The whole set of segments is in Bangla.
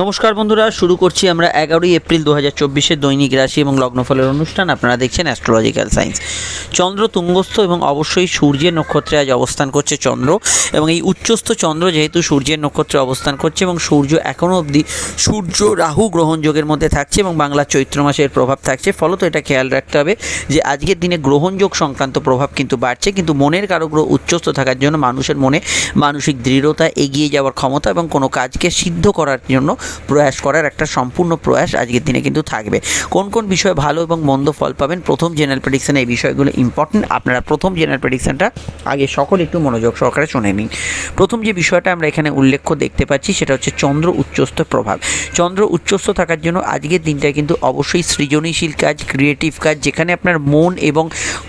নমস্কার বন্ধুরা, শুরু করছি আমরা এগারোই এপ্রিল দু হাজার চব্বিশের দৈনিক রাশি এবং লগ্নফলের অনুষ্ঠান। আপনারা দেখছেন অ্যাস্ট্রোলজিক্যাল সায়েন্স চন্দ্র তুঙ্গস্থ এবং অবশ্যই সূর্যের নক্ষত্রে আজ অবস্থান করছে চন্দ্র এবং এই উচ্চস্থ চন্দ্র যেহেতু সূর্যের নক্ষত্রে অবস্থান করছে এবং সূর্য এখনও অবধি সূর্য রাহু গ্রহণ যোগের মধ্যে থাকছে এবং বাংলার চৈত্র মাসের প্রভাব থাকছে। ফলত এটা খেয়াল রাখতে হবে যে আজকের দিনে গ্রহণযোগ সংক্রান্ত প্রভাব কিন্তু বাড়ছে, কিন্তু মনের কারও গ্রহ উচ্চস্থ থাকার জন্য মানুষের মনে মানসিক দৃঢ়তা এগিয়ে যাওয়ার ক্ষমতা এবং কোনো কাজকে সিদ্ধ করার জন্য প্রয়াস করার একটা সম্পূর্ণ প্রয়াস আজকের দিনে কিন্তু থাকবে। কোন কোন বিষয়ে ভালো এবং মন্দ ফল পাবেন, প্রথম জেনারেল প্রেডিকশানে এই বিষয়গুলো ইম্পর্টেন্ট আপনারা প্রথম জেনারেল প্রেডিকশানটা আগে সকল একটু মনোযোগ সহকারে শুনে নিন। প্রথম যে বিষয়টা আমরা এখানে উল্লেখ্য দেখতে পাচ্ছি, সেটা হচ্ছে চন্দ্র উচ্চস্থ প্রভাব। চন্দ্র উচ্চস্থ থাকার জন্য আজকের দিনটা কিন্তু অবশ্যই সৃজনশীল কাজ ক্রিয়েটিভ কাজ, যেখানে আপনার মন এবং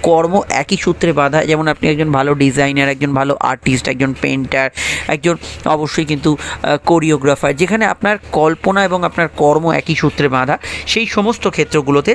কর্ম একই সূত্রে বাঁধা। যেমন আপনি একজন ভালো ডিজাইনার একজন ভালো আর্টিস্ট একজন পেন্টার একজন অবশ্যই কিন্তু কোরিওগ্রাফার যেখানে আপনার কল্পনা এবং আপনার কর্ম একই সূত্রে বাঁধা, সেই সমস্ত ক্ষেত্রগুলোতে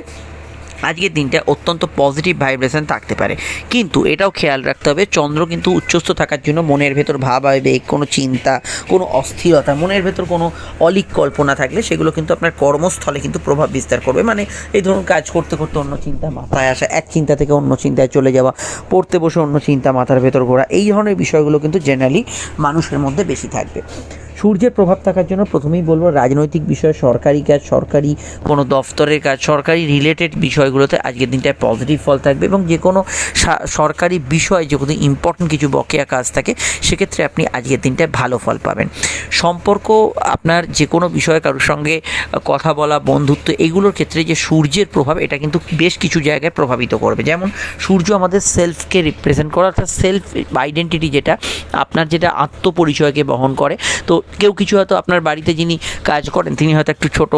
আজকের দিনটা অত্যন্ত পজিটিভ ভাইব্রেশন থাকতে পারে। কিন্তু এটাও খেয়াল রাখতে হবে, চন্দ্র কিন্তু উচ্চস্থ থাকার জন্য মনের ভেতর ভাব আবেগ কোনো চিন্তা, কোনো অস্থিরতা, মনের ভেতর কোনো অলিক কল্পনা থাকলে সেগুলো কিন্তু আপনার কর্মস্থলে কিন্তু প্রভাব বিস্তার করবে। মানে এই ধরুন কাজ করতে করতে অন্য চিন্তা মাথায় আসা, এক চিন্তা থেকে অন্য চিন্তায় চলে যাওয়া, পড়তে বসে অন্য চিন্তা মাথার ভেতর ঘোরা, এই ধরনের বিষয়গুলো কিন্তু জেনারেলি মানুষের মধ্যে বেশি থাকবে। সূর্যের প্রভাব থাকার জন্য প্রথমেই বলব রাজনৈতিক বিষয়, সরকারি কাজ, সরকারি কোনো দফতরের কাজ, সরকারি রিলেটেড বিষয়গুলোতে আজকের দিনটায় পজিটিভ ফল থাকবে এবং যে কোনো সরকারি বিষয় যে কোনো ইম্পর্টেন্ট কিছু বকেয়া কাজ থাকে, সেক্ষেত্রে আপনি আজকের দিনটায় ভালো ফল পাবেন। সম্পর্ক আপনার যে কোনো বিষয়ে কারোর সঙ্গে কথা বলা, বন্ধুত্ব, এগুলোর ক্ষেত্রে যে সূর্যের প্রভাব, এটা কিন্তু বেশ কিছু জায়গায় প্রভাবিত করবে। যেমন সূর্য আমাদের সেলফকে রিপ্রেজেন্ট করা, অর্থাৎ সেলফ আইডেন্টিটি যেটা, আপনার যেটা আত্মপরিচয়কে বহন করে। তো কেউ কিছু হয়তো আপনার বাড়িতে যিনি কাজ করেন, তিনি হয়তো একটু ছোট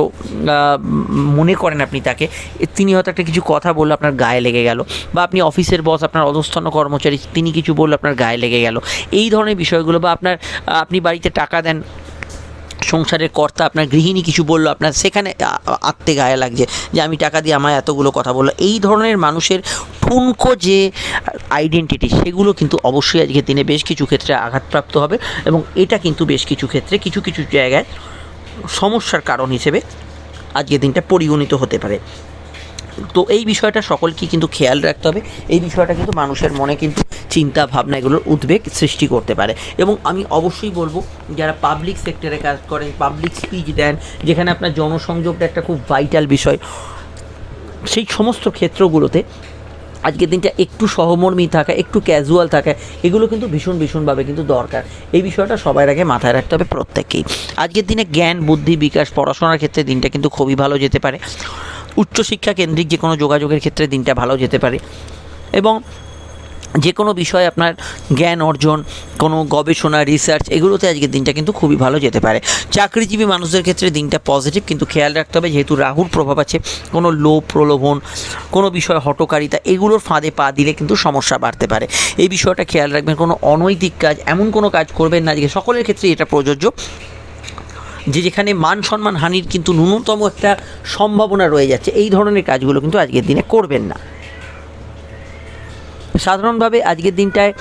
মনে করেন আপনি তাকে তিনি হয়তো একটা কিছু কথা বললে, আপনার গায়ে লেগে গেল। বা আপনি অফিসের বস, আপনার অধস্থন কর্মচারী, তিনি কিছু বললে, আপনার গায়ে লেগে গেল। এই ধরনের বিষয়গুলো বা আপনার আপনি বাড়িতে টাকা দেন সংসারের কর্তা, আপনার গৃহিণী কিছু বলল, আপনার সেখানে আঁকতে গায়ে লাগছে যে আমি টাকা দিয়ে আমায় এতগুলো কথা বলল। এই ধরনের মানুষের ঠুনকো যে আইডেন্টিটি সেগুলো কিন্তু অবশ্যই আজকের দিনে বেশ কিছু ক্ষেত্রে আঘাতপ্রাপ্ত হবে এবং এটা কিন্তু বেশ কিছু ক্ষেত্রে কিছু কিছু জায়গায় সমস্যার কারণ হিসেবে আজকের দিনটা পরিগণিত হতে পারে। তো এই বিষয়টা সকলকে কিন্তু খেয়াল রাখতে হবে। এই বিষয়টা কিন্তু মানুষের মনে কিন্তু চিন্তা ভাবনা এগুলোর উদ্বেগ সৃষ্টি করতে পারে। এবং আমি অবশ্যই বলব, যারা পাবলিক সেক্টরে কাজ করেন পাবলিক স্পিচ দেন, যেখানে আপনার জনসংযোগটা একটা খুব ভাইটাল বিষয়, সেই সমস্ত ক্ষেত্রগুলোতে আজকের দিনটা একটু সহমর্মী থাকা, একটু ক্যাজুয়াল থাকা, এগুলো কিন্তু ভীষণ ভীষণভাবে কিন্তু দরকার। এই বিষয়টা সবার আগে মাথায় রাখতে হবে প্রত্যেককেই। আজকের দিনে জ্ঞান, বুদ্ধি, বিকাশ, পড়াশোনার ক্ষেত্রে দিনটা কিন্তু খুবই ভালো যেতে পারে। উচ্চশিক্ষা কেন্দ্রিক যে কোনো যোগাযোগের ক্ষেত্রে দিনটা ভালো যেতে পারে। এবং যে কোনো বিষয়ে আপনার জ্ঞান অর্জন, কোনো গবেষণা রিসার্চ এগুলোতে আজকের দিনটা কিন্তু খুবই ভালো যেতে পারে। চাকরিজীবী মানুষদের ক্ষেত্রে দিনটা পজিটিভ কিন্তু খেয়াল রাখতে হবে, যেহেতু রাহুর প্রভাব আছে, কোনো লোভ প্রলোভন, কোনো বিষয়ে হটকারিতা, এগুলোর ফাঁদে পা দিলে কিন্তু সমস্যা বাড়তে পারে। এই বিষয়টা খেয়াল রাখবেন, কোনো অনৈতিক কাজ, এমন কোনো কাজ করবেন না আজকে সকলের ক্ষেত্রে এটা প্রযোজ্য। যে যেখানে মান সম্মান হানির কিন্তু ন্যূনতম একটা সম্ভাবনা রয়ে যাচ্ছে। এই ধরনের কাজগুলো কিন্তু আজকের দিনে করবেন না। সাধারণভাবে আজকের দিনটায়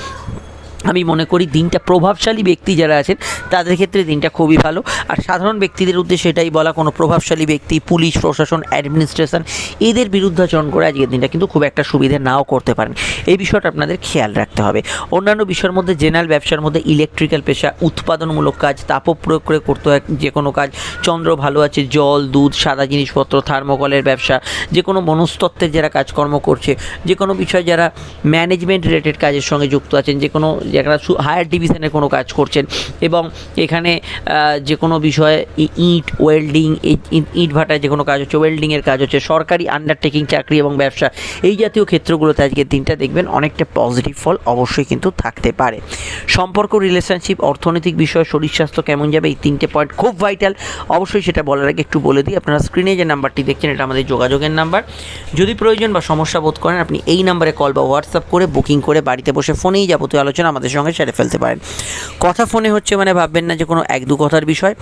আমি মনে করি দিনটা প্রভাবশালী ব্যক্তি যারা আছেন, তাদের ক্ষেত্রে দিনটা খুবই ভালো। আর সাধারণ ব্যক্তিদের উদ্দেশ্যে এটাই বলা, কোনো প্রভাবশালী ব্যক্তি, পুলিশ, প্রশাসন, অ্যাডমিনিস্ট্রেশন, এদের বিরুদ্ধে বিরুদ্ধাচরণ করে আজকের দিনটা কিন্তু খুব একটা সুবিধে নাও করতে পারেন। এই বিষয়টা আপনাদের খেয়াল রাখতে হবে। অন্যান্য বিষয়ের মধ্যে, জেনারেল ব্যবসার মধ্যে, ইলেকট্রিক্যাল পেশা, উৎপাদনমূলক কাজ তাপপ্রয়োগ করে করতে হয় যে কোনো কাজ, চন্দ্র ভালো আছে, জল, দুধ, সাদা জিনিসপত্র, থার্মোকলের ব্যবসা যে কোনো মনস্তত্ত্বের যারা কাজকর্ম করছে যে কোনো বিষয় যারা ম্যানেজমেন্ট রিলেটেড কাজের সঙ্গে যুক্ত আছেন যে কোনো যারা হায়ার ডিভিশনে কোনো কাজ করছেন এবং এখানে যে কোনো বিষয়ে ইট ওয়েল্ডিং ইট ভাটায় যে কোনো কাজ হচ্ছে ওয়েল্ডিংয়ের কাজ হচ্ছে, সরকারি আন্ডারটেকিং চাকরি এবং ব্যবসা, এই জাতীয় ক্ষেত্রগুলোতে আজকের দিনটা দেখবেন অনেকটা পজিটিভ ফল অবশ্যই কিন্তু থাকতে পারে। সম্পর্ক রিলেশনশিপ অর্থনৈতিক বিষয়, শরীর স্বাস্থ্য কেমন যাবে, এই তিনটে পয়েন্ট খুব ভাইটাল অবশ্যই সেটা বলার আগে একটু বলে দিই, আপনারা স্ক্রিনে যে নাম্বারটি দেখছেন, এটা আমাদের যোগাযোগের নাম্বার যদি প্রয়োজন বা সমস্যা বোধ করেন, আপনি এই নাম্বারে কল বা হোয়াটসঅ্যাপ করে বুকিং করে বাড়িতে বসে ফোনেই যাবতীয় আলোচনা আমাদের সঙ্গে সেরে ফেলতে পারেন। কথা ফোনে হচ্ছে মানে ভাববেন না যে কোনো এক দু কথার বিষয়।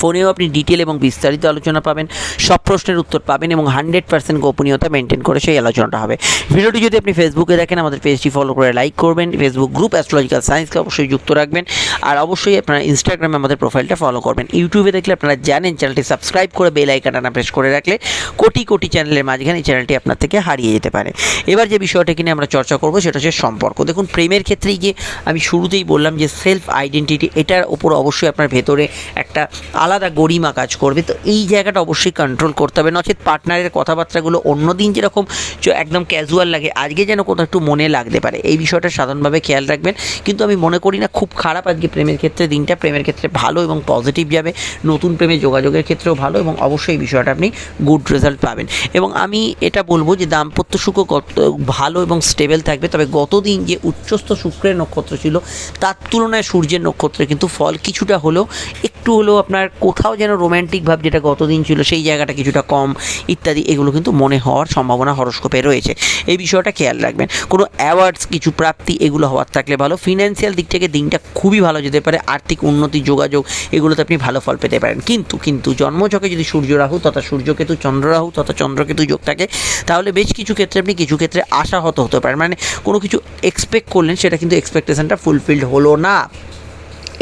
ফোনেও আপনি ডিটেল এবং বিস্তারিত আলোচনা পাবেন, সব প্রশ্নের উত্তর পাবেন এবং হান্ড্রেড পার্সেন্ট গোপনীয়তা মেনটেন করে সেই আলোচনাটা হবে। ভিডিওটি যদি আপনি ফেসবুকে দেখেন, আমাদের পেজটি ফলো করে লাইক করবেন ফেসবুক গ্রুপ অ্যাস্ট্রোলজিক্যাল সায়েন্সকে অবশ্যই যুক্ত রাখবেন, আর অবশ্যই আপনারা ইনস্টাগ্রামে আমাদের প্রোফাইলটা ফলো করবেন। ইউটিউবে দেখলে আপনারা জানেন চ্যানেলটি সাবস্ক্রাইব করে বেল আইকনটা প্রেস করে রাখলে কোটি কোটি চ্যানেলের মাঝখানে চ্যানেলটি আপনার থেকে হারিয়ে যেতে পারে। এবার যে বিষয়টাকে নিয়ে আমরা চর্চা করব, সেটা হচ্ছে সম্পর্ক। দেখুন, প্রেমের ক্ষেত্রেই যে আমি শুরুতেই বললাম যে সেলফ আইডেন্টিটি এটার ওপর অবশ্যই আপনার ভেতরে একটা আলাদা গরিমা কাজ করবে। তো এই জায়গাটা অবশ্যই কন্ট্রোল করতে হবে। নচেত পার্টনারের কথাবার্তাগুলো অন্যদিন যেরকম একদম ক্যাজুয়াল লাগে, আজকে যেন কোথাও একটু মনে লাগতে পারে। এই বিষয়টা সাধারণভাবে খেয়াল রাখবেন। কিন্তু আমি মনে করি না, খুব খারাপ আজকে প্রেমের ক্ষেত্রে, দিনটা প্রেমের ক্ষেত্রে ভালো এবং পজিটিভ যাবে। নতুন প্রেমে যোগাযোগের ক্ষেত্রেও ভালো এবং অবশ্যই এই বিষয়টা আপনি গুড রেজাল্ট পাবেন। এবং আমি এটা বলব যে দাম্পত্য কত ভালো এবং স্টেবল থাকবে। তবে গতদিন যে উচ্চস্থ শুক্রের নক্ষত্র ছিল, তার তুলনায় সূর্যের নক্ষত্রে কিন্তু ফল কিছুটা হলেও, একটু হলেও আপনার কোথাও যেন রোম্যান্টিক ভাব যেটা গতদিন ছিল, সেই জায়গাটা কিছুটা কম, ইত্যাদি, এগুলো কিন্তু মনে হওয়ার সম্ভাবনা হরস্কোপে রয়েছে। এই বিষয়টা খেয়াল রাখবেন। কোনো অ্যাওয়ার্ডস কিছু প্রাপ্তি, এগুলো হওয়ার থাকলে ভালো। ফিনান্সিয়াল দিক থেকে দিনটা খুবই ভালো যেতে পারে। আর্থিক উন্নতি, যোগাযোগ, এগুলোতে আপনি ভালো ফল পেতে পারেন। কিন্তু কিন্তু জন্মচকে যদি সূর্য রাহু তথা সূর্যকেতু চন্দ্র রাহু তথা চন্দ্রকেতু যোগ থাকে, তাহলে বেশ কিছু ক্ষেত্রে আপনি কিছু ক্ষেত্রে আশাহত হতে পারেন। মানে কোনো কিছু এক্সপেক্ট করলেন, সেটা কিন্তু এক্সপেকটেশনটা ফুলফিলড হলো না।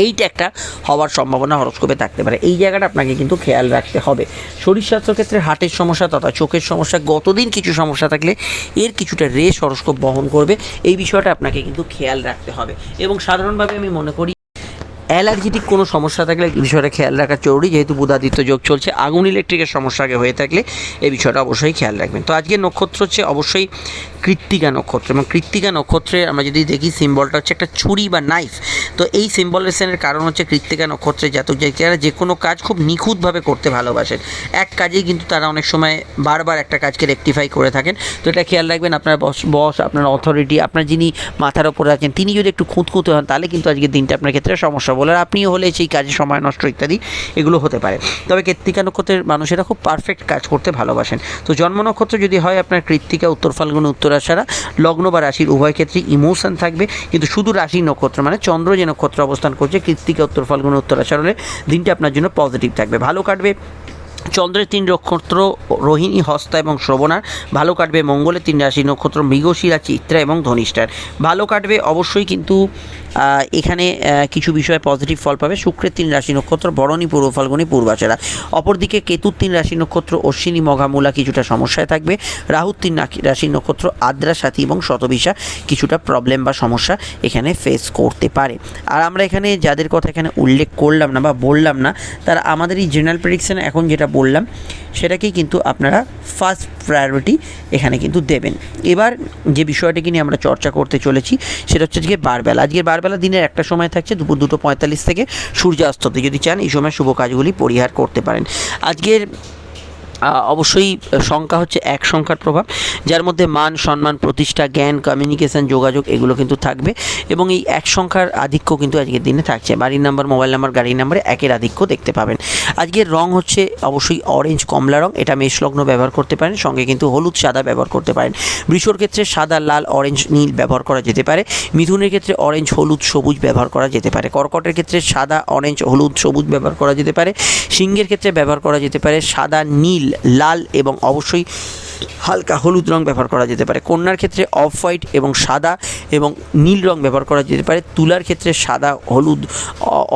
এইটা একটা হওয়ার সম্ভাবনা হরস্কোপে থাকতে পারে। এই জায়গাটা আপনাকে কিন্তু খেয়াল রাখতে হবে। শরীর স্বাস্থ্য ক্ষেত্রে হার্টের সমস্যা তথা চোখের সমস্যা, গতদিন কিছু সমস্যা থাকলে এর কিছুটা রেশ হরস্কোপ বহন করবে। এই বিষয়টা আপনাকে কিন্তু খেয়াল রাখতে হবে। এবং সাধারণভাবে আমি মনে করি, অ্যালার্জিটিক কোনো সমস্যা থাকলে এই বিষয়টা খেয়াল রাখা জরুরি। যেহেতু বুধাদিত্য যোগ চলছে, আগুন ইলেকট্রিকের সমস্যা আগে হয়ে থাকলে এই বিষয়টা অবশ্যই খেয়াল রাখবেন। তো আজকের নক্ষত্র হচ্ছে অবশ্যই কৃত্তিকা নক্ষত্র। এবং কৃত্তিকা নক্ষত্রে আমরা যদি দেখি সিম্বলটা হচ্ছে একটা ছুরি বা নাইফ তো এই সিম্বলেশনের কারণ হচ্ছে কৃত্তিকা নক্ষত্রে জাতক জাতিকারা যে কোনো কাজ খুব নিখুঁতভাবে করতে ভালোবাসেন। এক কাজেই কিন্তু তারা অনেক সময় বারবার একটা কাজকে রেকটিফাই করে থাকেন। তো এটা খেয়াল রাখবেন, আপনার বস বস আপনার অথরিটি আপনার যিনি মাথার ওপর আছেন, তিনি যদি একটু খুঁতখুঁতে হন, তাহলে কিন্তু আজকের দিনটা আপনার ক্ষেত্রে সমস্যা। বলে আর আপনিও হলে সেই কাজে সময় নষ্ট ইত্যাদি, এগুলো হতে পারে। তবে কৃত্তিকা নক্ষত্রের মানুষেরা খুব পারফেক্ট কাজ করতে ভালোবাসেন। তো জন্ম নক্ষত্র যদি হয়, আপনার কৃত্তিকা, উত্তর ফাল্গুন উত্তরাশারা লগ্ন বা রাশির উভয় ক্ষেত্রে ইমোশন থাকবে। কিন্তু শুধু রাশি নক্ষত্র মানে চন্দ্র যে নক্ষত্র অবস্থান করছে, কৃত্তিকা, উত্তর ফাল্গুন উত্তরা হলে দিনটি আপনার জন্য পজিটিভ থাকবে। ভালো কাটবে। চন্দ্রের তিন নক্ষত্র, রোহিণী, হস্তা এবং শ্রবণার। ভালো কাটবে মঙ্গলের তিন রাশি নক্ষত্র, মৃগশিরা, চিত্রা এবং ধনিষ্ঠার। ভালো কাটবে অবশ্যই কিন্তু এখানে কিছু বিষয়ে পজিটিভ ফল পাবে। শুক্রের তিন রাশি নক্ষত্র, বরণী, পূর্ব ফাল্গুনী, পূর্বাচেরা। অপরদিকে কেতুর তিন রাশি নক্ষত্র, অশ্বিনী, মঘামূলা কিছুটা সমস্যায় থাকবে। রাহুর তিন রাশি- নক্ষত্র আদ্রা সাথী এবং শতবিশা কিছুটা প্রবলেম বা সমস্যা এখানে ফেস করতে পারে। আর আমরা এখানে যাদের কথা এখানে উল্লেখ করলাম না বা বললাম না, তারা আমাদের এই জেনারেল প্রেডিকশন এখন যেটা বললাম, সেটাকেই কিন্তু আপনারা ফার্স্ট প্রায়োরিটি এখানে কিন্তু দেবেন। এবার যে বিষয়টাকে নিয়ে আমরা চর্চা করতে চলেছি, সেটা হচ্ছে আজকে বারবেলা। আজকের বারবেলা দিনের একটা সময় থাকছে, দুপুর দুটো পঁয়তাল্লিশ থেকে সূর্যাস্ত যদি চান, এই সময় শুভ কাজগুলি পরিহার করতে পারেন। আজকের অবশ্যই সংখ্যা হচ্ছে এক সংখ্যার প্রভাব, যার মধ্যে মান, সম্মান, প্রতিষ্ঠা, জ্ঞান কমিউনিকেশন যোগাযোগ, এগুলো কিন্তু থাকবে এবং এই এক সংখ্যার আধিক্য কিন্তু আজকের দিনে থাকছে। বাড়ির নাম্বার মোবাইল নাম্বার গাড়ির নাম্বারে একের আধিক্য দেখতে পাবেন। আজকের রং হচ্ছে অবশ্যই অরেঞ্জ কমলা রং, এটা মেষলগ্ন ব্যবহার করতে পারেন, সঙ্গে কিন্তু হলুদ, সাদা ব্যবহার করতে পারেন। বৃষর ক্ষেত্রে সাদা, লাল অরেঞ্জ নীল ব্যবহার করা যেতে পারে। মিথুনের ক্ষেত্রে অরেঞ্জ হলুদ, সবুজ ব্যবহার করা যেতে পারে। কর্কটের ক্ষেত্রে সাদা অরেঞ্জ হলুদ, সবুজ ব্যবহার করা যেতে পারে। সিংহের ক্ষেত্রে ব্যবহার করা যেতে পারে সাদা, নীল লাল এবং অবশ্যই হালকা হলুদ রং ব্যবহার করা যেতে পারে। কন্যার ক্ষেত্রে অফ হোয়াইট এবং সাদা এবং নীল রং ব্যবহার করা যেতে পারে। তুলার ক্ষেত্রে সাদা, হলুদ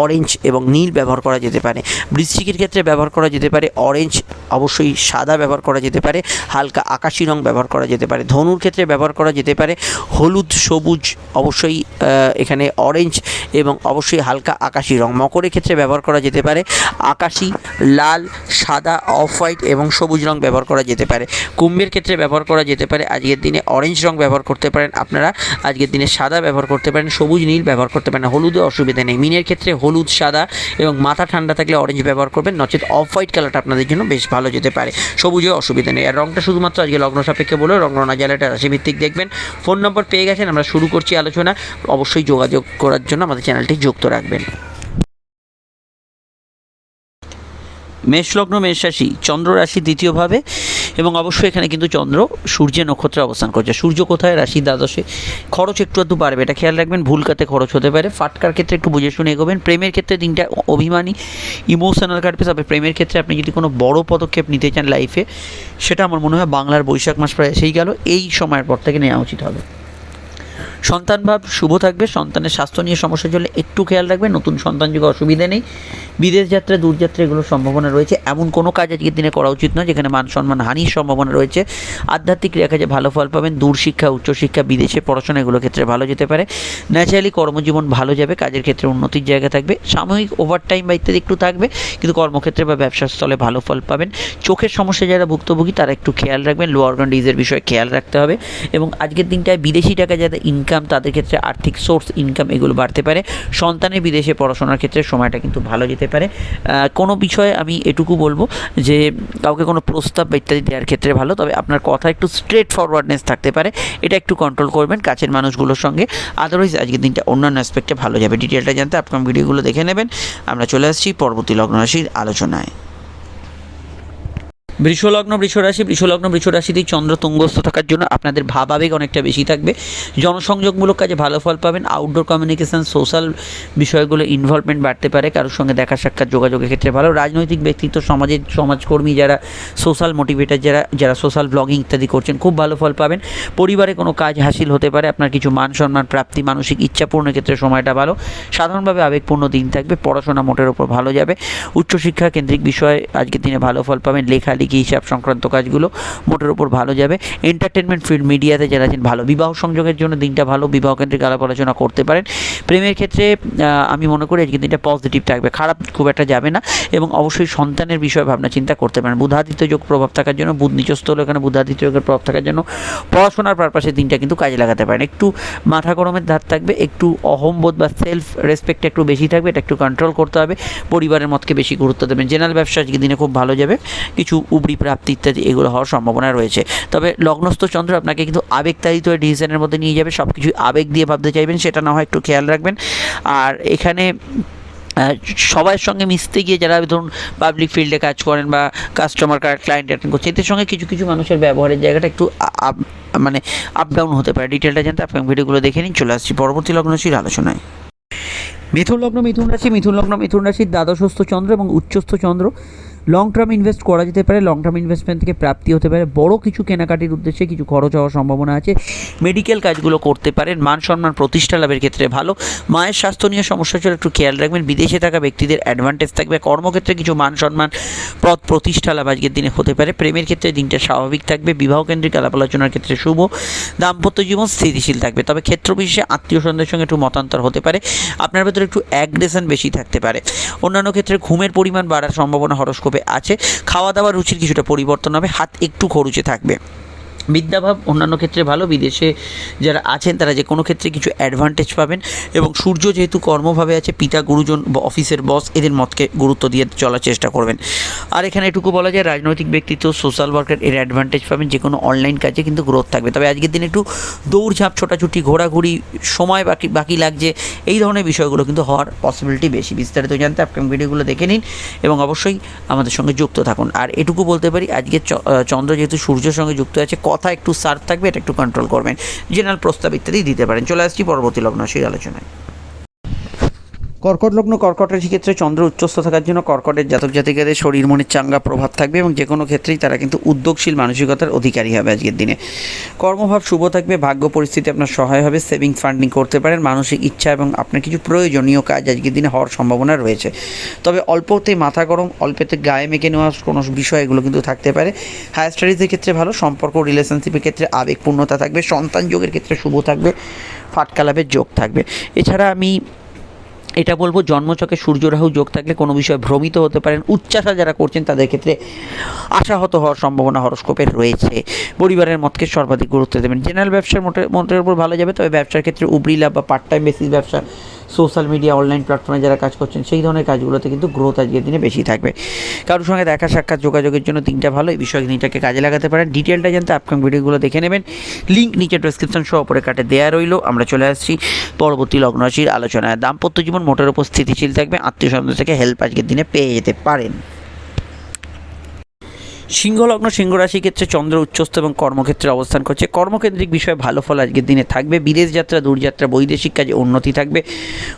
অরেঞ্জ এবং নীল ব্যবহার করা যেতে পারে। বৃশ্চিকের ক্ষেত্রে ব্যবহার করা যেতে পারে অরেঞ্জ অবশ্যই সাদা ব্যবহার করা যেতে পারে। হালকা আকাশি রং ব্যবহার করা যেতে পারে। ধনুর ক্ষেত্রে ব্যবহার করা যেতে পারে। হলুদ, সবুজ, অবশ্যই এখানে অরেঞ্জ এবং অবশ্যই হালকা আকাশি রং। মকরের ক্ষেত্রে ব্যবহার করা যেতে পারে। আকাশি, লাল, সাদা, অফ হোয়াইট এবং সবুজ রং ব্যবহার করা যেতে পারে। কুম্ভের ক্ষেত্রে ব্যবহার করা যেতে পারে। আজকের দিনে অরেঞ্জ রং ব্যবহার করতে পারেন আপনারা। আজকের দিনে সাদা ব্যবহার করতে পারেন। সবুজ, নীল ব্যবহার করতে পারেন। হলুদে অসুবিধা নেই। মিনের ক্ষেত্রে হলুদ, সাদা এবং মাথা ঠান্ডা থাকলে অরেঞ্জ ব্যবহার করবেন। নচেত অফ হোয়াইট কালারটা আপনাদের জন্য বেশ ভালো যেতে পারে। সবুজে অসুবিধা নেই। আর রংটা শুধুমাত্র আজকে লগ্ন সাপেক্ষে বলে রং রনা জ্বালাটা রাশিভিত্তিক দেখবেন। ফোন নম্বর পেয়ে গেছেন। আমরা শুরু করছি আলোচনা। অবশ্যই যোগাযোগ করার জন্য আমাদের চ্যানেলটি যুক্ত রাখবেন। মেষলগ্ন মেষ রাশি চন্দ্র রাশি দ্বিতীয়ভাবে এবং অবশ্যই এখানে কিন্তু চন্দ্র সূর্যের নক্ষত্রে অবস্থান করছে। সূর্য কোথায়? রাশি, দ্বাদশে। খরচ একটু একটু বাড়বে, এটা খেয়াল রাখবেন ভুলকাতে খরচ হতে পারে। ফাটকার ক্ষেত্রে একটু বুঝে শুনে এগোবেন। প্রেমের ক্ষেত্রে দিনটা অভিমানী ইমোশনাল কাটবে তবে প্রেমের ক্ষেত্রে আপনি যদি কোনো বড় পদক্ষেপ নিতে চান লাইফে সেটা আমার মনে হয় বাংলার বৈশাখ মাস প্রায় এসেই গেল। এই সময়ের পর থেকে নেওয়া উচিত হবে। সন্তান ভাব শুভ থাকবে, সন্তানের স্বাস্থ্য নিয়ে সমস্যা চলে, একটু খেয়াল রাখবেন, নতুন সন্তান যুগে অসুবিধা নেই। বিদেশ যাত্রা দূরযাত্রা এগুলোর সম্ভাবনা রয়েছে। এমন কোনো কাজ আজকের দিনে করা উচিত নয়, যেখানে মান সম্মান হানির সম্ভাবনা রয়েছে। আধ্যাত্মিক কাজে ভালো ফল পাবেন দূরশিক্ষা উচ্চশিক্ষা বিদেশে পড়াশোনা এগুলোর ক্ষেত্রে ভালো যেতে পারে। ন্যাচারালি কর্মজীবন ভালো যাবে, কাজের ক্ষেত্রে উন্নতির জায়গা থাকবে। সাময়িক ওভারটাইম বা ইত্যাদি একটু থাকবে, কিন্তু কর্মক্ষেত্রে বা ব্যবসার স্থলে ভালো ফল পাবেন। চোখের সমস্যা যারা ভুক্তভোগী, তারা একটু খেয়াল রাখবেন লো অর্গান ডিজের বিষয়ে খেয়াল রাখতে হবে। এবং আজকের দিনটায় বিদেশি টাকা যাদের তাদের ক্ষেত্রে আর্থিক সোর্স ইনকাম এগুলো বাড়তে পারে। সন্তানের বিদেশে পড়াশোনার ক্ষেত্রে সময়টা কিন্তু ভালো যেতে পারে। কোনো বিষয়ে আমি এটুকু বলব যে, কাউকে কোনো প্রস্তাব ইত্যাদি দেওয়ার ক্ষেত্রে ভালো, তবে আপনার কথা একটু স্ট্রেট ফরওয়ার্ডনেস থাকতে পারে। এটা একটু কন্ট্রোল করবেন কাছের মানুষগুলোর সঙ্গে। আদারওয়াইজ আজকের দিনটা অন্যান্য অ্যাসপেক্টে ভালো যাবে। ডিটেলটা জানতে আপকাম ভিডিওগুলো দেখে নেবেন। আমরা চলে আসছি পরবর্তী লগ্ন রাশির আলোচনায়। বৃষলগ্ন, বৃষরাশি, বৃষলগ্ন, বৃষরাশিতেই চন্দ্র তুঙ্গস্থ থাকার জন্য আপনাদের ভাবাবেগ অনেকটা বেশি থাকবে। জনসংযোগমূলক কাজে ভালো ফল পাবেন। আউটডোর কমিউনিকেশন সোশ্যাল বিষয়গুলো ইনভলভমেন্ট বাড়তে পারে। কারোর সঙ্গে দেখা সাক্ষাৎ, যোগাযোগের ক্ষেত্রে ভালো। রাজনৈতিক ব্যক্তিত্ব সমাজের সমাজকর্মী যারা সোশ্যাল মোটিভেটার যারা যারা সোশ্যাল ব্লগিং ইত্যাদি করছেন, খুব ভালো ফল পাবেন। পরিবারে কোনো কাজ হাসিল হতে পারে। আপনার কিছু মান সম্মান, প্রাপ্তি, মানসিক ইচ্ছা পূরণের ক্ষেত্রে সময়টা ভালো। সাধারণভাবে আবেগপূর্ণ দিন থাকবে। পড়াশোনা মোটের ওপর ভালো যাবে। উচ্চশিক্ষা কেন্দ্রিক বিষয়ে আজকের দিনে ভালো ফল পাবেন। লেখালেখি হিসাব সংক্রান্ত কাজগুলো মোটের ওপর ভালো যাবে। এন্টারটেনমেন্ট ফিল্ড মিডিয়াতে যারা আছেন, ভালো বিবাহ সংযোগের জন্য দিনটা ভালো, বিবাহ কেন্দ্রিক আলাপ আলোচনা করতে পারেন। প্রেমের ক্ষেত্রে আমি মনে করি আজকের দিনটা পজিটিভ থাকবে, খারাপ খুব একটা যাবে না এবং অবশ্যই সন্তানের বিষয়ে ভাবনা চিন্তা করতে পারেন। বুধাদিত্য যোগ প্রভাব থাকার জন্য, বুধ নিচস্থ হলো এখানে বুধাদিত্য যোগের প্রভাব থাকার জন্য পড়াশোনার পারপাসে দিনটা কিন্তু কাজে লাগাতে পারেন। একটু মাথা গরমের ধার থাকবে, একটু অহম্বোধ বা সেলফ রেসপেক্ট একটু বেশি থাকবে, এটা একটু কন্ট্রোল করতে হবে। পরিবারের মতকে বেশি গুরুত্ব দেবেন। জেনারেল ব্যবসা আজকের দিনে খুব ভালো যাবে। কিছু উবরি প্রাপ্তি ইত্যাদি এগুলো হওয়ার সম্ভাবনা রয়েছে। তবে লগ্নস্থ চন্দ্র আপনাকে কিন্তু আবেগতাড়িত ডিসিশনের মধ্যে নিয়ে যাবে সব কিছু আবেগ দিয়ে ভাবতে চাইবেন, সেটা না হয় একটু খেয়াল রাখবেন। আর এখানে সবার সঙ্গে মিশতে গিয়ে যারা ধরুন পাবলিক ফিল্ডে কাজ করেন বা কাস্টমার ক্লায়েন্ট অ্যাটেন্ড করছেন, এদের সঙ্গে কিছু কিছু মানুষের ব্যবহারের জায়গাটা একটু মানে আপ ডাউন হতে পারে। ডিটেলটা জানতে আপনার ভিডিওগুলো দেখে নিন, চলে আসছি পরবর্তী লগ্নশীল আলোচনায়। মিথুন লগ্ন, মিথুন রাশি, মিথুন লগ্ন, মিথুন রাশির দ্বাদশস্থ চন্দ্র এবং উচ্চস্থ চন্দ্র। লং টার্ম ইনভেস্ট করা যেতে পারে লং টার্ম ইনভেস্টমেন্ট থেকে প্রাপ্তি হতে পারে, বড় কিছু কেনাকাটির উদ্দেশ্যে কিছু খরচ হওয়ার সম্ভাবনা আছে। মেডিকেল কাজগুলো করতে পারেন, মান সম্মান, প্রতিষ্ঠা লাভের ক্ষেত্রে ভালো। মায়ের স্বাস্থ্য নিয়ে সমস্যা চলে একটু খেয়াল রাখবেন, বিদেশে থাকা ব্যক্তিদের অ্যাডভান্টেজ থাকবে। কর্মক্ষেত্রে কিছু মান সম্মান পদ প্রতিষ্ঠা লাভ আজকের দিনে হতে পারে। প্রেমের ক্ষেত্রে দিনটা স্বাভাবিক থাকবে, বিবাহ কেন্দ্রিক আলাপ আলোচনার ক্ষেত্রে শুভ। দাম্পত্য জীবন স্থিতিশীল থাকবে, তবে ক্ষেত্র বিশেষে আত্মীয় স্বজনদের সঙ্গে একটু মতান্তর হতে পারে। আপনার ভেতরে একটু অ্যাগ্রেশন বেশি থাকতে পারে। অন্যান্য ক্ষেত্রে ঘুমের পরিমাণ বাড়ার সম্ভাবনা হরস্কোপে আছে। খাওয়া দাওয়া রুচির কিছুটা পরিবর্তন হবে হাত একটু খরুচে থাকবে। বিদ্যাভাব অন্যান্য ক্ষেত্রে ভালো। বিদেশে যারা আছেন, তারা যে কোনো ক্ষেত্রে কিছু অ্যাডভান্টেজ পাবেন। এবং সূর্য যেহেতু কর্মভাবে আছে, পিতা, গুরুজন বা অফিসের বস এদের মতকে গুরুত্ব দিয়ে চলার চেষ্টা করবেন। আর এখানে এটুকু বলা যায়, রাজনৈতিক ব্যক্তিত্ব সোশ্যাল ওয়ার্কের এর অ্যাডভান্টেজ পাবেন। যে কোনো অনলাইন কাজে কিন্তু গ্রোথ থাকবে। তবে আজকের দিনে একটু দৌড়ঝাঁপ, ছোটাছুটি, ঘোরাঘুরি, সময় বাকি বাকি লাগছে, এই ধরনের বিষয়গুলো কিন্তু হওয়ার পসিবিলিটি বেশি। বিস্তারিত জানতে আপকামিং ভিডিওগুলো দেখে নিন এবং অবশ্যই আমাদের সঙ্গে যুক্ত থাকুন। আর এটুকু বলতে পারি, আজকে চন্দ্র যেহেতু সূর্যের সঙ্গে যুক্ত আছে কথা একটু সার্ভ থাকবে, এটা একটু কন্ট্রোল করবেন। জেনারেল প্রস্তাব ইত্যাদি দিতে পারেন। চলে আসছি পরবর্তী লগ্ন সেই আলোচনায়। কর্কট লগ্ন, কর্কট রাশি ক্ষেত্রে চন্দ্র উচ্চস্থ থাকার জন্য কর্কটের জাতক জাতিকাদের শরীর মনের চাঙ্গা প্রভাব থাকবে এবং যে কোনো ক্ষেত্রেই তারা কিন্তু উদ্যোগশীল মানসিকতার অধিকারী হবে আজকের দিনে। কর্মভাব শুভ থাকবে, ভাগ্য পরিস্থিতি আপনার সহায় হবে সেভিং ফান্ডিং করতে পারেন, মানসিক ইচ্ছা এবং আপনার কিছু প্রয়োজনীয় কাজ আজকের দিনে হওয়ার সম্ভাবনা রয়েছে। তবে অল্পতে মাথা গরম, অল্পতে গায়ে মেখে নেওয়ার কোনো বিষয় এগুলো কিন্তু থাকতে পারে। হায়ার স্টাডিজের ক্ষেত্রে ভালো, সম্পর্ক রিলেশনশিপের ক্ষেত্রে আবেগপূর্ণতা থাকবে, সন্তান যোগের ক্ষেত্রে শুভ থাকবে, ফাটকা লাভের যোগ থাকবে। এছাড়া আমি এটা বলব জন্মচকে সূর্য রাহু যোগ থাকলে কোনো বিষয়ে ভ্রমিত হতে পারেন। উচ্চাসা যারা করছেন, তাদের ক্ষেত্রে আশাহত হওয়ার সম্ভাবনা হরস্কোপের রয়েছে। পরিবারের মতকে সর্বাধিক গুরুত্ব দেবেন। জেনারেল ব্যবসার মোটের মন্ত্রের উপর ভালো যাবে, তবে ব্যবসার ক্ষেত্রে উবরি লাভ বা পার্ট টাইম বেসিস ব্যবসা সোশ্যাল মিডিয়া, অনলাইন প্ল্যাটফর্মে যারা কাজ করছেন, সেই ধরনের কাজগুলোতে কিন্তু গ্রোথ আজকের দিনে বেশি থাকবে। কারোর সঙ্গে দেখা, সাক্ষাৎ, যোগাযোগের জন্য তিনটা ভালো। এই বিষয়ে তিনটাকে কাজে লাগাতে পারেন। ডিটেলটা জানতে আপকাম ভিডিওগুলো দেখে নেবেন। লিঙ্ক নিচে ডিসক্রিপশন সহ ওপরে কাটে দেওয়া রইল। আমরা চলে আসছি পরবর্তী লগ্ন রাশির আলোচনায়। দাম্পত্য জীবন মোটের উপর স্থিতিশীল থাকবে। আত্মীয় স্বজন থেকে হেল্প আজকের দিনে পেয়ে যেতে পারেন। সিংহলগ্ন সিংহ রাশি ক্ষেত্রে চন্দ্র উচ্চস্থ এবং কর্মক্ষেত্রে অবস্থান করছে। কর্মকেন্দ্রিক বিষয়ে ভালো ফল আজকের দিনে থাকবে। বিদেশ যাত্রা, দূরযাত্রা, বৈদেশিক কাজে উন্নতি থাকবে।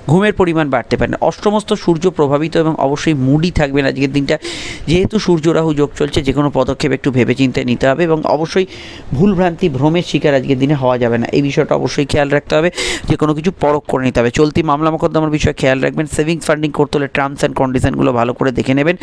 ঘুমের পরিমাণ বাড়তে পারে অষ্টমস্ত সূর্য প্রভাবিত এবং অবশ্যই মুডি থাকবেন আজকের দিনটা। যেহেতু সূর্য রাহু যোগ চলছে যে কোনো পদক্ষেপ একটু ভেবে ভেবেচিন্তে নিতে হবে এবং অবশ্যই ভুলভ্রান্তি, ভ্রমের শিকার আজকের দিনে হওয়া যাবে না। এই বিষয়টা অবশ্যই খেয়াল রাখতে হবে। যে কোনো কিছু পরখ করে নিতে হবে। চলতি মামলা মোকদ্দমার বিষয়ে খেয়াল রাখবেন। সেভিংস ফান্ডিং করতে হলে টার্মস অ্যান্ড কন্ডিশনগুলো ভালো করে দেখে নেবেন।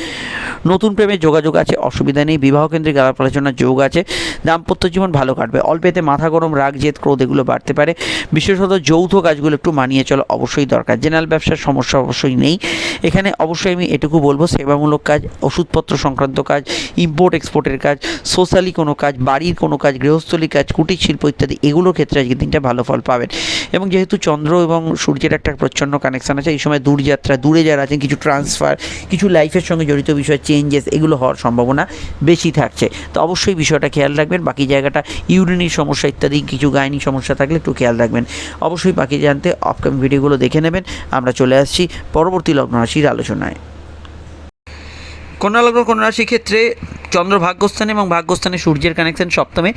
নতুন প্রেমে যোগাযোগ আছে, অসুবিধা নেই। বিবাহ কেন্দ্রিক আলাপ আলোচনার যোগ আছে। দাম্পত্য জীবন ভালো কাটবে। অল্পেতে মাথা গরম, রাগ, জেদ, ক্রোধ এগুলো বাড়তে পারে। বিশেষত যৌথ কাজগুলো একটু মানিয়ে চলা অবশ্যই দরকার। জেনারেল ব্যবসার সমস্যা অবশ্যই নেই। এখানে অবশ্যই আমি এটুকু বলব, সেবামূলক কাজ, ওষুধপত্র সংক্রান্ত কাজ ইম্পোর্ট এক্সপোর্টের কাজ সোশ্যালি কোনো কাজ, বাড়ির কোনো কাজ, গৃহস্থলী কাজ, কুটির শিল্প ইত্যাদি এগুলোর ক্ষেত্রে আজকের দিনটা ভালো ফল পাবেন। এবং যেহেতু চন্দ্র এবং সূর্যের একটা প্রচ্ছন্ন কানেকশন আছে, এই সময় দূরযাত্রা, দূরে যারা আছেন, কিছু ট্রান্সফার কিছু লাইফের সঙ্গে জড়িত বিষয় চেঞ্জেস এগুলো হওয়ার সম্ভাবনা বেশি থাকছে। তো অবশ্যই বিষয়টা খেয়াল রাখবেন। বাকি জায়গাটা ইউরিনের সমস্যা ইত্যাদি, কিছু গাইনি সমস্যা থাকলে একটু খেয়াল রাখবেন। অবশ্যই বাকি জানতে আপকামিং ভিডিওগুলো দেখে নেবেন। আমরা চলে আসছি পরবর্তী লগ্ন রাশির আলোচনায়। কন্যা লগ্ন, কন্যা রাশির ক্ষেত্রে চন্দ্র ভাগ্যস্থানে এবং ভাগ্যস্থানে সূর্যের কানেকশন সপ্তমে।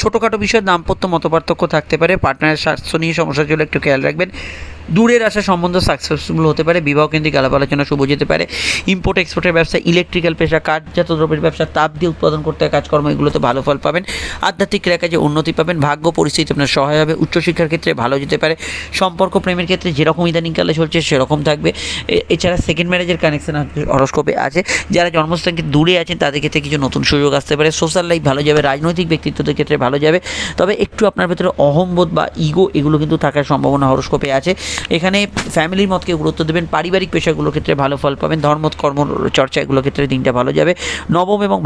ছোটোখাটো বিষয়ে দাম্পত্য মতপার্থক্য থাকতে পারে। পার্টনারের স্বাস্থ্য নিয়ে সমস্যা চলে একটু খেয়াল রাখবেন। দূরের আসা সম্বন্ধ সাকসেসফুল হতে পারে, বিবাহ কেন্দ্রিক আলাপ আলোচনা শুভ যেতে পারে ইম্পোর্ট এক্সপোর্টের ব্যবসা ইলেকট্রিক্যাল পেশা, কাঠজাত দ্রব্যের ব্যবসা, তাপ দিয়ে উৎপাদন করতে কাজকর্ম, এগুলোতে ভালো ফল পাবেন। আধ্যাত্মিক কাজে উন্নতি পাবেন, ভাগ্য, পরিস্থিতি আপনার সহায় হবে, উচ্চশিক্ষার ক্ষেত্রে ভালো যেতে পারে, সম্পর্ক, প্রেমের ক্ষেত্রে যেরকম ইদানিংকালে চলছে, সেরকম থাকবে। এছাড়া সেকেন্ড ম্যারেজের কানেকশন হরস্কোপে আছে। যারা জন্মস্থান থেকে দূরে আছেন, তাদের ক্ষেত্রে কিছু নতুন সুযোগ আসতে পারে। সোশ্যাল লাইফ ভালো যাবে, রাজনৈতিক ব্যক্তিত্বদের ক্ষেত্রে ভালো যাবে। তবে একটু আপনার ভেতরে অহংবোধ বা ইগো এগুলো কিন্তু থাকার সম্ভাবনা হরস্কোপে আছে। এখানে ফ্যামিলির মতকে গুরুত্ব দেবেন, পারিবারিক পেশাগুলোর ক্ষেত্রে ভালো ফল পাবেন ধর্ম কর্ম চর্চা এগুলোর ক্ষেত্রে দিনটা ভালো যাবে। নবম এবং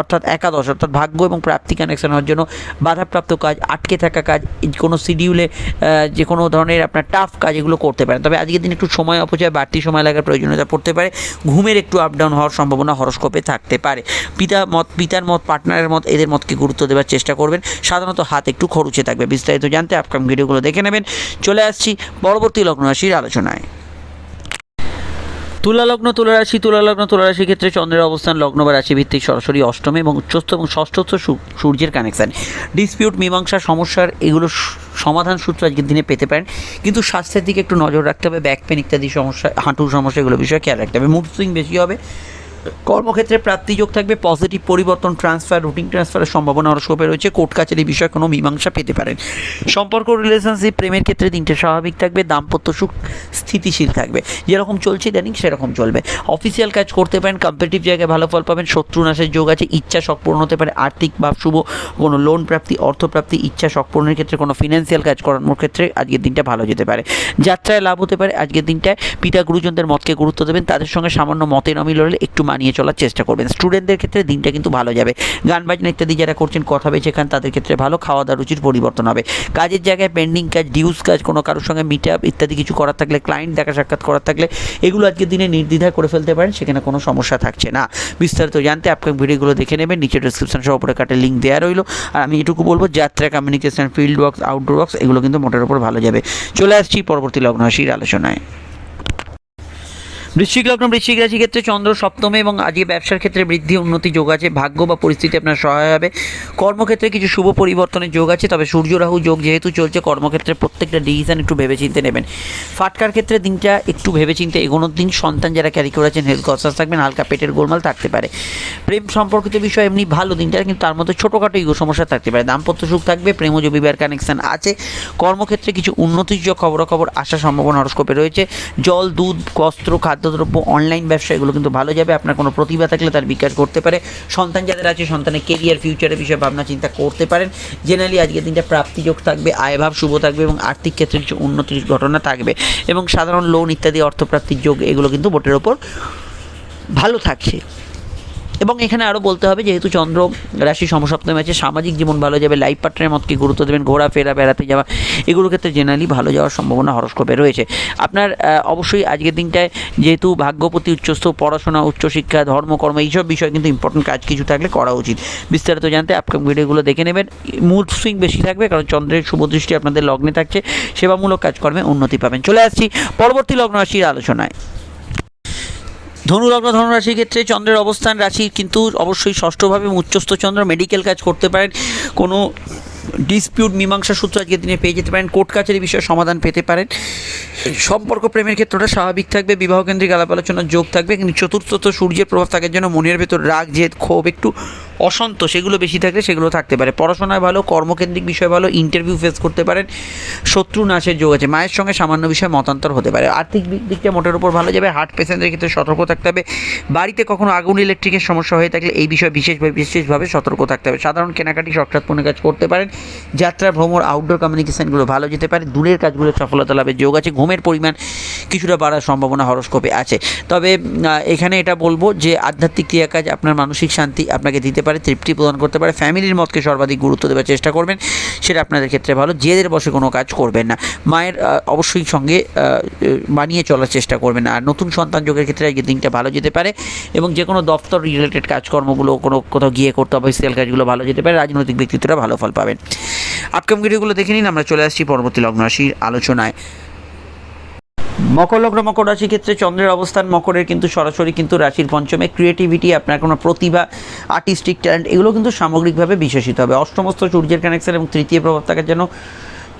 অর্থাৎ একাদশ, অর্থাৎ ভাগ্য এবং প্রাপ্তি কানেকশন হওয়ার জন্য বাধাপ্রাপ্ত কাজ, আটকে থাকা কাজ, কোনো শিডিউলে যে কোনো ধরনের আপনার টাফ কাজ এগুলো করতে পারেন। তবে আজকের দিন একটু সময় অপচয়, বাড়তি সময় লাগার প্রয়োজনীয়তা পড়তে পারে। ঘুমের একটু আপ ডাউন হওয়ার সম্ভাবনা হরস্কোপে থাকতে পারে। পিতা মত, পিতার মত পার্টনারের মত, এদের মতকে গুরুত্ব দেওয়ার চেষ্টা করবেন। সাধারণত হাত একটু খরচে থাকবে। বিস্তারিত জানতে আপকাম ভিডিওগুলো দেখে নেবেন। চলে আসছি পরবর্তী লগ্ন রাশির আলোচনায়। তুলা লগ্ন, তুলা রাশি, তুলা লগ্ন, তুলা রাশির ক্ষেত্রে চন্দ্রের অবস্থান, লগ্ন বা রাশি ভিত্তিক সরাসরি অষ্টমে এবং উচ্চস্থ এবং ষষ্ঠস্থ সূর্যের কানেকশান ডিসপিউট মীমাংসা, সমস্যার এগুলো সমাধান সূত্র আজকের দিনে পেতে পারেন। কিন্তু স্বাস্থ্যের দিকে একটু নজর রাখতে হবে ব্যাক পেন ইত্যাদি সমস্যা, হাঁটুর সমস্যা এগুলো বিষয়ে খেয়াল রাখতে হবে। মুড সুইং বেশি হবে কর্মক্ষেত্রে প্রাপ্তিযোগ থাকবে পজিটিভ পরিবর্তন ট্রান্সফার রুটিন ট্রান্সফারের সম্ভাবনা হরস্কোপে রয়েছে। কোর্ট কাছারি বিষয়ে কোনো মীমাংসা পেতে পারেন। সম্পর্ক রিলেশনশিপ প্রেমের ক্ষেত্রে দিনটা স্বাভাবিক থাকবে, দাম্পত্য সুখ স্থিতিশীল থাকবে। যেরকম চলছে ইদানিং সেরকম চলবে। অফিসিয়াল কাজ করতে পারেন কম্পিটিভ জায়গায় ভালো ফল পাবেন শত্রু নাশের যোগ আছে, ইচ্ছা শখ পূরণ হতে পারে, আর্থিক ভাব শুভ, কোনো লোন প্রাপ্তি, অর্থপ্রাপ্তি, ইচ্ছা শখ পূরণের ক্ষেত্রে কোনো ফিনান্সিয়াল কাজ করানোর ক্ষেত্রে আজকের দিনটা ভালো যেতে পারে। যাত্রায় লাভ হতে পারে, আজকের দিনটায় পিতা গুরুজনদের মতকে গুরুত্ব দেবেন, তাদের সঙ্গে সামান্য মতের অমিল হলে একটু মানিয়ে চলার চেষ্টা করবেন। স্টুডেন্টদের ক্ষেত্রে দিনটা কিন্তু ভালো যাবে। গান বাজনা ইত্যাদি যারা করছেন, কথা বেছে খান, তাদের ক্ষেত্রে ভালো খাওয়া দাওয়া রুচির পরিবর্তন হবে। কাজের জায়গায় পেন্ডিং কাজ ডিউস কাজ, কোনো কারোর সঙ্গে মিট আপ ইত্যাদি কিছু করার থাকলে ক্লায়েন্ট দেখা সাক্ষাৎ করার থাকলে, এগুলো আজকের দিনে নির্দ্বিধায় করে ফেলতে পারেন, সেখানে কোনো সমস্যা থাকছে না। বিস্তারিত জানতে আপনার ভিডিওগুলো দেখে নেবেন নিচে ডিসক্রিপশন সহ উপরে কাটে লিঙ্ক দেওয়া রইল। আর আমি এটুকু বলব, যাত্রা communication field works outdoor works এগুলো কিন্তু মোটের উপর ভালো যাবে। চলে আসছি পরবর্তী লগ্ন রাশির আলোচনায়। বৃশ্চিক লগ্ন, বৃশ্চিক রাশি ক্ষেত্রে চন্দ্র সপ্তমে এবং আজকে ব্যবসার ক্ষেত্রে বৃদ্ধি, উন্নতি যোগ আছে, ভাগ্য বা পরিস্থিতি আপনার সহায় হবে। কর্মক্ষেত্রে কিছু শুভ পরিবর্তনের যোগ আছে, তবে সূর্য, রাহু যোগ যেহেতু চলছে, কর্মক্ষেত্রে প্রত্যেকটা ডিসিশন একটু ভেবেচিন্তে নেবেন। ফাটকার ক্ষেত্রে দিনটা একটু ভেবেচিন্তে এগোনোর দিন, সন্তান যারা ক্যারি করেছেন হেলথ কনসাস থাকবেন, হালকা পেটের গোলমাল থাকতে পারে। প্রেম সম্পর্কিত বিষয় এমনি ভালো দিনটা, কিন্তু তার মধ্যে ছোটোখাটো ইগো সমস্যা থাকতে পারে। দাম্পত্য সুখ থাকবে প্রেমজ বিবাহের কানেকশন আছে। কর্মক্ষেত্রে কিছু উন্নতিযোগ খবরাখবর আসার সম্ভাবনা হরস্কোপে রয়েছে। জল, দুধ, বস্ত্র খাদ্যদ্রব্য অনলাইন ব্যবসা, এগুলো কিন্তু ভালো যাবে। আপনার কোনো প্রতিভা থাকলে তার বিকাশ করতে পারে। সন্তান যাদের আছে, সন্তানের কেরিয়ার ফিউচারের বিষয়ে ভাবনা, চিন্তা করতে পারেন। জেনারেলি আজকের দিনটা প্রাপ্তিযোগ থাকবে, আয়ভাব শুভ থাকবে এবং আর্থিক ক্ষেত্রে কিছু উন্নতির ঘটনা থাকবে এবং সাধারণ লোন ইত্যাদি, অর্থপ্রাপ্তির যোগ, এগুলো কিন্তু বোটের ওপর ভালো থাকছে। এবং এখানে আরও বলতে হবে, যেহেতু চন্দ্র রাশি সমসপ্তমে আছে, সামাজিক জীবন ভালো যাবে লাইফ পার্টনারের মতকে গুরুত্ব দেবেন, ঘোরাফেরা, বেড়াতে যাওয়া এগুলোর ক্ষেত্রে জেনারেলি ভালো যাওয়ার সম্ভাবনা হরস্কোপে রয়েছে। আপনার অবশ্যই আজকের দিনটায় যেহেতু ভাগ্যপতি, উচ্চস্থ, পড়াশোনা, উচ্চশিক্ষা, ধর্মকর্ম, এইসব বিষয় কিন্তু ইম্পর্টেন্ট কাজ কিছু থাকলে করা উচিত। বিস্তারিত জানতে আপকাম ভিডিওগুলো দেখে নেবেন। মুড সুইং বেশি থাকবে, কারণ চন্দ্রের শুভ দৃষ্টি আপনাদের লগ্নে থাকছে, সেবামূলক কাজকর্মে উন্নতি পাবেন। চলে আসছি পরবর্তী লগ্ন রাশির আলোচনায়। ধনুলগ্ন ধনুরাশির ক্ষেত্রে চন্দ্রের অবস্থান, রাশি কিন্তু অবশ্যই ষষ্ঠভাবে উচ্চস্থ চন্দ্র মেডিকেল কাজ করতে পারেন। কোনো ডিসপিউট মীমাংসা সূত্র আজকের দিনে পেয়ে যেতে পারেন। কোর্ট কাছারি বিষয়ে সমাধান পেতে পারেন। সম্পর্ক প্রেমের ক্ষেত্রটা স্বাভাবিক থাকবে বিবাহ কেন্দ্রিক আলাপ আলোচনার যোগ থাকবে। কিন্তু চতুর্থ সূর্যের প্রভাব থাকার জন্য মনের ভেতর রাগ, জেদ, ক্ষোভ একটু অসন্তোষ, এগুলো বেশি থাকলে সেগুলো থাকতে পারে। পড়াশোনায় ভালো, কর্মকেন্দ্রিক বিষয় ভালো ইন্টারভিউ ফেস করতে পারেন, শত্রু নাশের যোগ আছে। মায়ের সঙ্গে সামান্য বিষয়ে মতান্তর হতে পারে। আর্থিক দিক- দিকটা মোটের উপর ভালো যাবে হার্ট পেশেন্টের ক্ষেত্রে সতর্ক থাকতে হবে। বাড়িতে কখনো আগুন ইলেকট্রিকের সমস্যা হয়ে থাকলে এই বিষয়ে বিশেষভাবে বিশেষভাবে সতর্ক থাকতে হবে। সাধারণ কেনাকাটি পণ্য কাজ করতে পারেন। যাত্রা, ভ্রমণ আউটডোর কমিউনিকেশনগুলো ভালো যেতে পারে। দূরের কাজগুলো সফলতা লাভের যোগ আছে। ঘুমের পরিমাণ কিছুটা বাড়ার সম্ভাবনা হরস্কোপে আছে। তবে এখানে এটা বলব যে আধ্যাত্মিক ক্রিয়াকাজ আপনার মানসিক শান্তি আপনাকে দিতে পারে, তৃপ্তি প্রদান করতে পারে, ফ্যামিলির মতকে সর্বাধিক গুরুত্ব দেওয়ার চেষ্টা করবেন, সেটা আপনাদের ক্ষেত্রে ভালো, জেদের বসে কোনো কাজ করবেন না। মায়ের অবশ্যই সঙ্গে মানিয়ে চলার চেষ্টা করবেন। আর নতুন সন্তান যোগের ক্ষেত্রে আজকে দিনটা ভালো যেতে পারে এবং যে কোনো দপ্তর রিলেটেড কাজকর্মগুলো, কোনো কোথাও গিয়ে করতে হবে অফিসিয়াল কাজগুলো ভালো যেতে পারে, রাজনৈতিক ব্যক্তিত্বরা ভালো ফল পাবেন। আপকাম ভিডিওগুলো দেখে নিন, আমরা চলে আসছি পরবর্তী লগ্ন রাশির আলোচনায়। মকর লগ্ন মকর রাশি ক্ষেত্রে চন্দ্রের অবস্থান, মকরের কিন্তু সরাসরি কিন্তু রাশির পঞ্চমে। ক্রিয়েটিভিটি আপনার কোনো প্রতিভা আর্টিস্টিক ট্যালেন্ট এগুলো কিন্তু সামগ্রিকভাবে বিশেষিত হবে। অষ্টমস্ত সূর্যের কানেকশন এবং তৃতীয় প্রভাব থাকার জন্য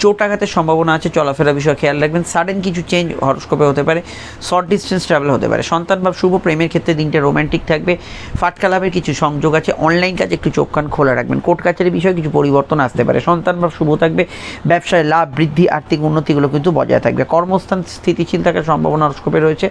চোট আঘাতের সম্ভাবনা আছে, চলাফেরা বিষয়ে খেয়াল রাখবেন। সাডেন কিছু চেঞ্জ হরস্কোপে হতে পারে শর্ট ডিস্টেন্স ট্রাভেল হতে পারে। সন্তান বা শুভ প্রেমের ক্ষেত্রে দিনটা রোমান্টিক থাকবে, ফাটকা লাভের কিছু সংযোগ আছে অনলাইন কাজে একটু চোখ কান খোলা রাখবেন। কোর্ট কাছারি বিষয়ে কিছু পরিবর্তন আসতে পারে। সন্তান বা শুভ থাকবে, ব্যবসায় লাভ, বৃদ্ধি, আর্থিক উন্নতিগুলো কিন্তু বজায় থাকবে। কর্মস্থান, স্থিতিশীল থাকার সম্ভাবনা হরস্কোপে রয়েছে।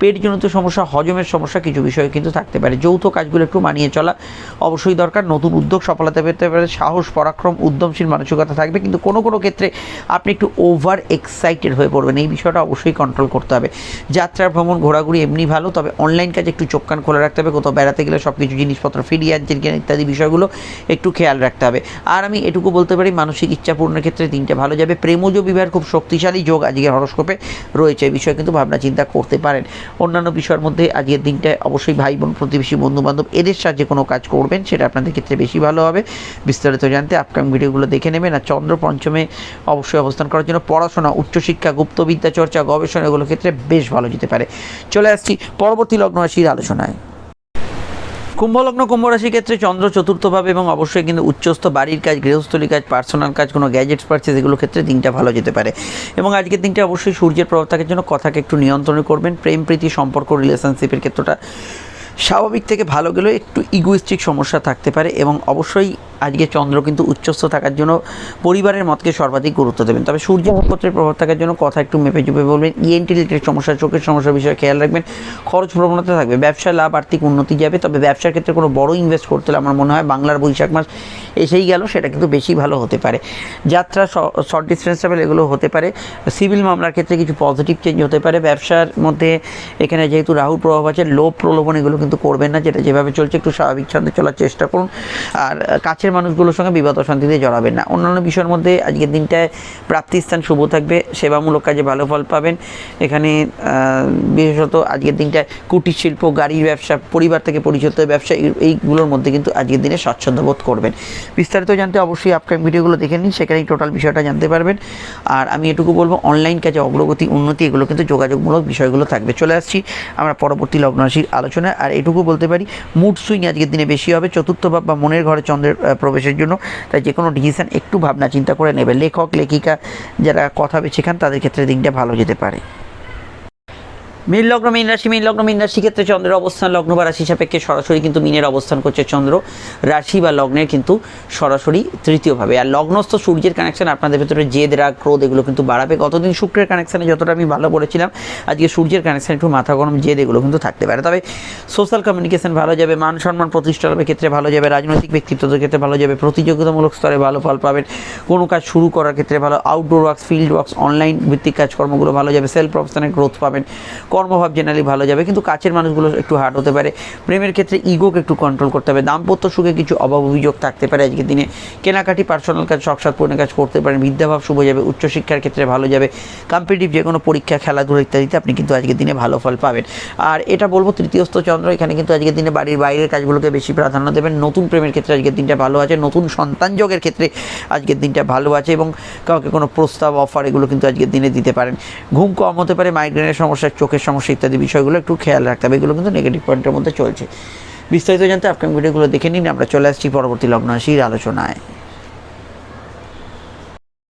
পেটজনিত সমস্যা, হজমের সমস্যা কিছু বিষয়ে কিন্তু থাকতে পারে। যৌথ কাজগুলো একটু মানিয়ে চলা অবশ্যই দরকার। নতুন উদ্যোগ সফলতা পেতে পারে, সাহস, পরাক্রম, উদ্যমশীল মানসিকতা থাকবে। কিন্তু কোনো কোনো ক্ষেত্রে আপনি একটু ওভার এক্সাইটেড হয়ে পড়বেন। এই বিষয়টা অবশ্যই কন্ট্রোল করতে হবে। যাত্রা, ভ্রমণ, ঘোরাঘুরি এমনি ভালো, তবে অনলাইন কাজে একটু চোখ কান খোলা রাখতে হবে। কোথাও বেড়াতে গেলে সব কিছু জিনিসপত্র ফিরিয়ে আনছেন কিনা ইত্যাদি বিষয়গুলো একটু খেয়াল রাখতে হবে। আর আমি এটুকু বলতে পারি, মানসিক ইচ্ছা পূরণের ক্ষেত্রে দিনটা ভালো যাবে। প্রেমজ বিবাহের খুব শক্তিশালী যোগ আজকের হরস্কোপে রয়েছে। এই বিষয়ে কিন্তু ভাবনা চিন্তা করতে পারেন। অন্যান্য বিষয়ের মধ্যে আজকের দিনটায় অবশ্যই ভাই বোন, প্রতিবেশী বন্ধু বান্ধব এদের সাহায্যে কোনো কাজ করবেন, সেটা আপনাদের ক্ষেত্রে বেশি ভালো হবে। বিস্তারিত জানতে আপকামিং ভিডিওগুলো দেখে নেবেন আর চন্দ্র পঞ্চমে অবশ্যই অবস্থান করার জন্য পড়াশোনা, উচ্চশিক্ষা, গুপ্তবিদ্যা, চর্চা, গবেষণা এগুলোর ক্ষেত্রে বেশ ভালো যেতে পারে। চলে আসছি পরবর্তী লগ্ন রাশির আলোচনায়। কুম্ভলগ্ন কুম্ভ রাশির ক্ষেত্রে চন্দ্র চতুর্থভাবে এবং অবশ্যই কিন্তু উচ্চস্থ বাড়ির কাজ গৃহস্থলী কাজ পার্সোনাল কাজ, কোনো গ্যাজেটস পারচেস এগুলোর ক্ষেত্রে দিনটা ভালো যেতে পারে। এবং আজকের দিনটা অবশ্যই সূর্যের প্রভাব থাকার জন্য কথাকে একটু নিয়ন্ত্রণ করবেন। প্রেম, প্রীতি, সম্পর্ক রিলেশনশিপের ক্ষেত্রটা স্বাভাবিক থেকে ভালো গেলেও একটু ইগোইস্টিক সমস্যা থাকতে পারে এবং অবশ্যই আজকে চন্দ্র কিন্তু উচ্চস্থ থাকার জন্য পরিবারের মতকে সর্বাধিক গুরুত্ব দেবেন। তবে সূর্য নক্ষত্রের প্রভাব থাকার জন্য কথা একটু মেপে চুপে বলবেন ইএনটি রিলেটেড সমস্যা চোখের সমস্যার বিষয়ে খেয়াল রাখবেন খরচ প্রবণতা থাকবে ব্যবসা লাভ আর্থিক উন্নতি যাবে তবে ব্যবসার ক্ষেত্রে কোনো বড় ইনভেস্ট করতে হলে আমার মনে হয় বাংলার বৈশাখ মাস এসেই গেল সেটা কিন্তু বেশি ভালো হতে পারে। যাত্রা শর্ট ডিস্টেন্স ট্রাভেল এগুলো হতে পারে সিভিল মামলার ক্ষেত্রে কিছু পজিটিভ চেঞ্জ হতে পারে ব্যবসার মধ্যে এখানে যেহেতু রাহুর প্রভাব আছে লোভ প্রলোভন এগুলো কিন্তু করবেন না যেটা যেভাবে চলছে একটু স্বাভাবিক ছন্দে চলার চেষ্টা করুন। আর আহ, কাছের মানুষগুলোর সঙ্গে বিবাদ অশান্তিতে জড়াবেন না। অন্যান্য বিষয়ের মধ্যে আজকের দিনটায় প্রাপ্তিস্থান শুভ থাকবে, সেবামূলক কাজে ভালো ফল পাবেন। এখানে বিশেষত আজকের দিনটায় কুটির শিল্প, গাড়ির ব্যবসা, পরিবার থেকে পরিচিত ব্যবসা, এই- এইগুলোর মধ্যে কিন্তু আজকের দিনে স্বচ্ছন্দ বোধ করবেন। বিস্তারিত জানতে অবশ্যই আপকামিং ভিডিওগুলো দেখে নিন, সেখানেই টোটাল বিষয়টা জানতে পারবেন। আর আমি এটুকু বলব অনলাইন কাজে অগ্রগতি, উন্নতি, এগুলো কিন্তু যোগাযোগমূলক বিষয়গুলো থাকবে। চলে আসছি আমরা পরবর্তী লগ্ন রাশির আলোচনায়। আর এটুকু বলতে পারি মুড সুইং আজকের দিনে বেশি হবে। চতুর্থ ভাব বা মনের ঘরে চন্দ্রের প্রবেশের জন্য। তাই যে কোনো ডিসিশন একটু ভাবনা চিন্তা করে নেবে। লেখক, লেখিকা যারা কথা বেছে খান তাদের ক্ষেত্রে দিনটা ভালো যেতে পারে। মীন লগ্ন, মীন রাশি, মীন লগ্ন, মীন রাশি ক্ষেত্রে চন্দ্রের অবস্থান লগ্ন বা রাশি সাপেক্ষে সরাসরি কিন্তু মিনের অবস্থান করছে চন্দ্র। রাশি বা লগ্নের কিন্তু সরাসরি তৃতীয়ভাবে। আর লগ্নস্থ সূর্যের কানেকশন আপনাদের ভেতরে জেদ, রাগ, ক্রোধ এগুলো কিন্তু বাড়াবে। গতদিন শুক্রের কানেকশানে যতটা আমি ভালো বলেছিলাম আজকে সূর্যের কানেকশন একটু মাথা গরম জেদ এগুলো কিন্তু থাকতে পারে। তবে সোশ্যাল কমিউনিকেশন ভালো যাবে, মান সম্মান প্রতিষ্ঠা লাভের ক্ষেত্রে ভালো যাবে, রাজনৈতিক ব্যক্তিত্বের ক্ষেত্রে ভালো যাবে, প্রতিযোগিতামূলক স্তরে ভালো ফল পাবেন, কোনো কাজ শুরু করার ক্ষেত্রে ভালো outdoor works field works online ভিত্তিক কাজকর্মগুলো ভালো যাবে সেলফ প্রফেশনের গ্রোথ পাবেন। কর্মভাব জেনারেলি ভালো যাবে, কিন্তু কাছের মানুষগুলো একটু হার্ড হতে পারে। প্রেমের ক্ষেত্রে ইগোকে একটু কন্ট্রোল করতে হবে। দাম্পত্য সুখে কিছু অভাব অভিযোগ থাকতে পারে আজকের দিনে। কেনাকাটি পার্সোনাল কাজ, শখসাদ পূরণের কাজ করতে পারেন। বিদ্যাভাব শুভ যাবে, উচ্চশিক্ষার ক্ষেত্রে ভালো যাবে। কম্পিটিভ যে কোনো পরীক্ষা, খেলাধুলা ইত্যাদিতে আপনি কিন্তু আজকের দিনে ভালো ফল পাবেন। আর এটা বলব, তৃতীয়স্থ চন্দ্র, এখানে কিন্তু আজকের দিনে বাড়ির বাইরের কাজগুলোকে বেশি প্রাধান্য দেবেন। নতুন প্রেমের ক্ষেত্রে আজকের দিনটা ভালো আছে। নতুন সন্তান যোগের ক্ষেত্রে আজকের দিনটা ভালো আছে এবং কাউকে কোনো প্রস্তাব, অফার এগুলো কিন্তু আজকের দিনে দিতে পারেন। ঘুম কম হতে পারে মাইগ্রেনের সমস্যা, চোখের সমস্যা ইত্যাদি বিষয়গুলো একটু খেয়াল রাখতে হবে। এগুলো কিন্তু নেগেটিভ পয়েন্টের মধ্যে চলছে। বিস্তারিত জানতে আপকামিং ভিডিওগুলো দেখে নিন। আমরা চলে আসছি পরবর্তী লগ্ন রাশির আলোচনায়।